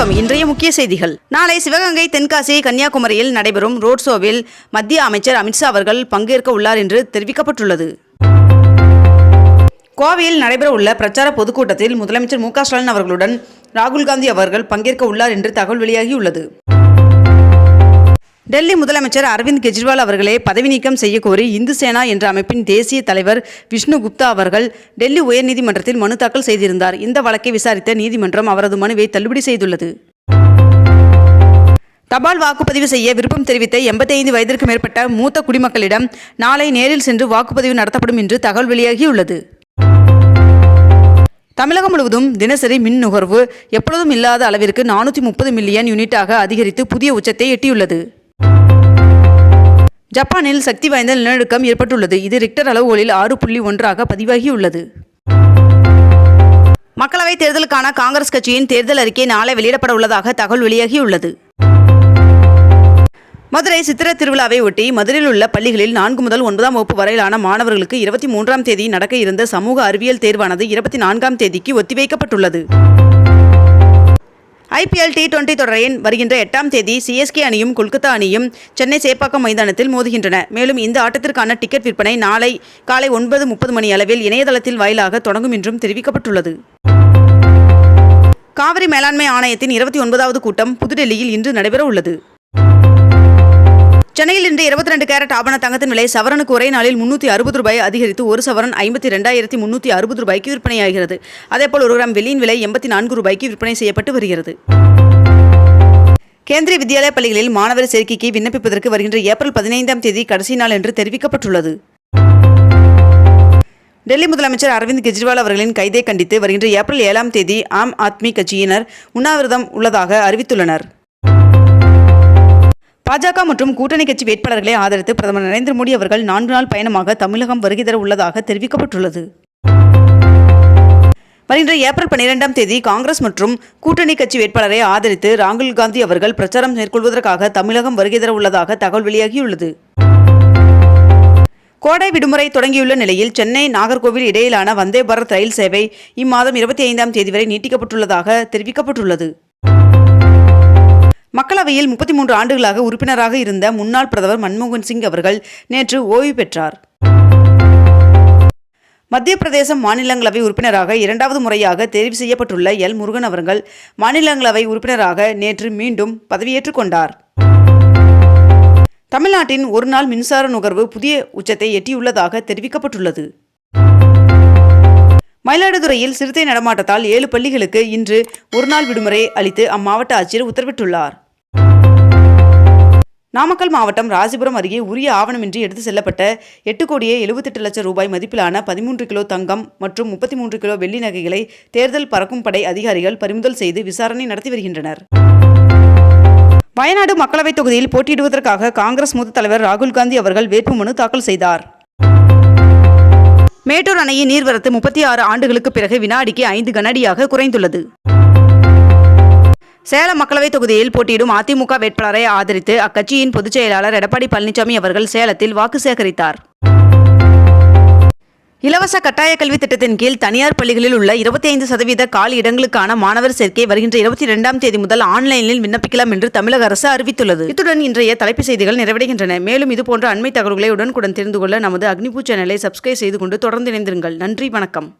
வணக்கம். இன்றைய முக்கிய செய்திகள். நாளை சிவகங்கை தென்காசி கன்னியாகுமரியில் நடைபெறும் ரோட் ஷோவில் மத்திய அமைச்சர் அமித்ஷா அவர்கள் பங்கேற்க உள்ளார் என்று தெரிவிக்கப்பட்டுள்ளது. கோவையில் நடைபெறவுள்ள பிரச்சார பொதுக்கூட்டத்தில் முதலமைச்சர் மு க ஸ்டாலின் அவர்களுடன் ராகுல் காந்தி அவர்கள் பங்கேற்க உள்ளார் என்று தகவல் வெளியாகியுள்ளது. டெல்லி முதலமைச்சர் அரவிந்த் கெஜ்ரிவால் அவர்களே பதவி நீக்கம் செய்யக்கோரி இந்து சேனா என்ற அமைப்பின் தேசிய தலைவர் விஷ்ணு குப்தா அவர்கள் டெல்லி உயர்நீதிமன்றத்தில் மனு தாக்கல் செய்திருந்தார். இந்த வழக்கை விசாரித்த நீதிமன்றம் அவரது மனுவை தள்ளுபடி செய்துள்ளது. தபால் வாக்குப்பதிவு செய்ய விருப்பம் தெரிவித்த எண்பத்தைந்து வயதிற்கு மேற்பட்ட மூத்த குடிமக்களிடம் நாளை நேரில் சென்று வாக்குப்பதிவு நடத்தப்படும் என்று தகவல் வெளியாகியுள்ளது. தமிழகம் முழுவதும் தினசரி மின் நுகர்வு எப்பொழுதும் இல்லாத அளவிற்கு நானூற்றி முப்பது மில்லியன் யூனிட்டாக அதிகரித்து புதிய உச்சத்தை எட்டியுள்ளது. ஜப்பானில் சக்தி வாய்ந்த நிலநடுக்கம் ஏற்பட்டுள்ளது. இது ரிக்டர் அளவுகளில் ஆறு புள்ளி ஒன்றாக பதிவாகியுள்ளது. மக்களவைத் தேர்தலுக்கான காங்கிரஸ் கட்சியின் தேர்தல் அறிக்கை நாளை வெளியிடப்பட உள்ளதாக தகவல் வெளியாகியுள்ளது. மதுரை சித்திர திருவிழாவை ஒட்டி மதுரையில் உள்ள பள்ளிகளில் நான்கு முதல் ஒன்பதாம் வகுப்பு வரையிலான மாணவர்களுக்கு இருபத்தி மூன்றாம் தேதி நடக்க இருந்த சமூக அறிவியல் தேர்வானது இருபத்தி நான்காம் தேதிக்கு ஒத்திவைக்கப்பட்டுள்ளது. ஐபிஎல் டி டுவெண்டி தொடரின் வருகின்ற எட்டாம் தேதி சிஎஸ்கே அணியும் கொல்கத்தா அணியும் சென்னை சேப்பாக்கம் மைதானத்தில் மோதுகின்றன. மேலும் இந்த ஆட்டத்திற்கான டிக்கெட் விற்பனை நாளை காலை ஒன்பது முப்பது மணி அளவில் இணையதளத்தில் வாயிலாக தொடங்கும் என்றும் தெரிவிக்கப்பட்டுள்ளது. காவிரி மேலாண்மை ஆணையத்தின் இருபத்தி ஒன்பதாவது கூட்டம் புதுடெல்லியில் இன்று நடைபெற உள்ளது சென்னையில் இன்று இருபத்தி ரெண்டு கேரட் ஆபண தங்கத்தின் விலை சவரனுக்கு ஒரே நாளில் முன்னூற்றி அறுபது ரூபாய் அதிகரித்து ஒரு சவரன் ஐம்பத்தி ரெண்டாயிரத்தி முன்னூற்றி அறுபது ரூபாய்க்கு விற்பனையாகிறது. அதேபோல் ஒரு கிராம் வெள்ளியின் விலை எண்பத்தி நான்கு ரூபாய்க்கு விற்பனை செய்யப்பட்டு வருகிறது. கேந்திரிய வித்யாலய பள்ளிகளில் மாணவர் சேர்க்கைக்கு விண்ணப்பிப்பதற்கு வருகின்ற ஏப்ரல் பதினைந்தாம் தேதி கடைசி நாள் என்று தெரிவிக்கப்பட்டுள்ளது. டெல்லி முதலமைச்சர் அரவிந்த் கெஜ்ரிவால் அவர்களின் கைதை கண்டித்து வருகின்ற ஏப்ரல் ஏழாம் தேதி ஆம் ஆத்மி கட்சியினர் உண்ணாவிரதம் உள்ளதாக அறிவித்துள்ளனர். பாஜக மற்றும் கூட்டணி கட்சி வேட்பாளர்களை ஆதரித்து பிரதமர் நரேந்திர மோடி அவர்கள் நான்கு நாள் பயணமாக தமிழகம் வருகை தர உள்ளதாக தெரிவிக்கப்பட்டுள்ளது. வருகின்ற ஏப்ரல் பன்னிரெண்டாம் தேதி காங்கிரஸ் மற்றும் கூட்டணி கட்சி வேட்பாளரை ஆதரித்து ராகுல் காந்தி அவர்கள் பிரச்சாரம் மேற்கொள்வதற்காக தமிழகம் வருகை தர உள்ளதாக தகவல் வெளியாகியுள்ளது. கோடை விடுமுறை தொடங்கியுள்ள நிலையில் சென்னை நாகர்கோவில் இடையிலான வந்தே பாரத் ரயில் சேவை இம்மாதம் இருபத்தி ஐந்தாம் தேதி வரை நீட்டிக்கப்பட்டுள்ளதாக தெரிவிக்கப்பட்டுள்ளது. மக்களவையில் முப்பத்தி மூன்று ஆண்டுகளாக உறுப்பினராக இருந்த முன்னாள் பிரதமர் மன்மோகன் சிங் அவர்கள் நேற்று ஓய்வு பெற்றார். மத்திய பிரதேசம் மாநிலங்களவை உறுப்பினராக இரண்டாவது முறையாக தெரிவு செய்யப்பட்டுள்ள எல். முருகன் அவர்கள் மாநிலங்களவை உறுப்பினராக நேற்று மீண்டும் பதவியேற்றுக் கொண்டார். தமிழ்நாட்டின் ஒருநாள் மின்சார நுகர்வு புதிய உச்சத்தை எட்டியுள்ளதாக தெரிவிக்கப்பட்டுள்ளது. மயிலாடுதுறையில் சிறுத்தை நடமாட்டத்தால் ஏழு பள்ளிகளுக்கு இன்று ஒருநாள் விடுமுறை அளித்து அம்மாவட்ட ஆட்சியர் உத்தரவிட்டுள்ளார். நாமக்கல் மாவட்டம் ராசிபுரம் அருகே உரிய ஆவணமின்றி எடுத்து செல்லப்பட்ட எட்டு கோடியே எழுபத்தெட்டு லட்சம் ரூபாய் மதிப்பிலான பதிமூன்று கிலோ தங்கம் மற்றும் முப்பத்தி மூன்று கிலோ வெள்ளி நகைகளை தேர்தல் பறக்கும் படை அதிகாரிகள் பறிமுதல் செய்து விசாரணை நடத்தி வருகின்றனர். வயநாடு மக்களவைத் தொகுதியில் போட்டியிடுவதற்காக காங்கிரஸ் மூத்த தலைவர் ராகுல் காந்தி அவர்கள் வேட்புமனு தாக்கல் செய்தார். மேட்டூர் அணையின் நீர்வரத்து முப்பத்தி ஆறு ஆண்டுகளுக்கு பிறகு வினாடிக்கு ஐந்து கனடியாக குறைந்துள்ளது. சேலம் மக்களவைத் தொகுதியில் போட்டியிடும் அதிமுக வேட்பாளரை ஆதரித்து அக்கட்சியின் பொதுச் செயலாளர் எடப்பாடி பழனிசாமி அவர்கள் சேலத்தில் வாக்கு சேகரித்தார். இலவச கட்டாய கல்வி திட்டத்தின் கீழ் தனியார் பள்ளிகளில் உள்ள இருபத்தி ஐந்து சதவீத காலி இடங்களுக்கான மாணவர் சேர்க்கை வருகின்ற இருபத்தி இரண்டாம் தேதி முதல் ஆன்லைனில் விண்ணப்பிக்கலாம் என்று தமிழக அரசு அறிவித்துள்ளது. இத்துடன் இன்றைய தலைப்பு செய்திகள் நிறைவடைகின்றன. மேலும் இதுபோன்ற அண்மை தகவல்களை உடனுக்குடன் தெரிந்து கொள்ள நமது அக்னிபூ சேனலை சப்ஸ்கிரைப் செய்து கொண்டு தொடர்ந்து இணைந்திருங்கள். நன்றி வணக்கம்.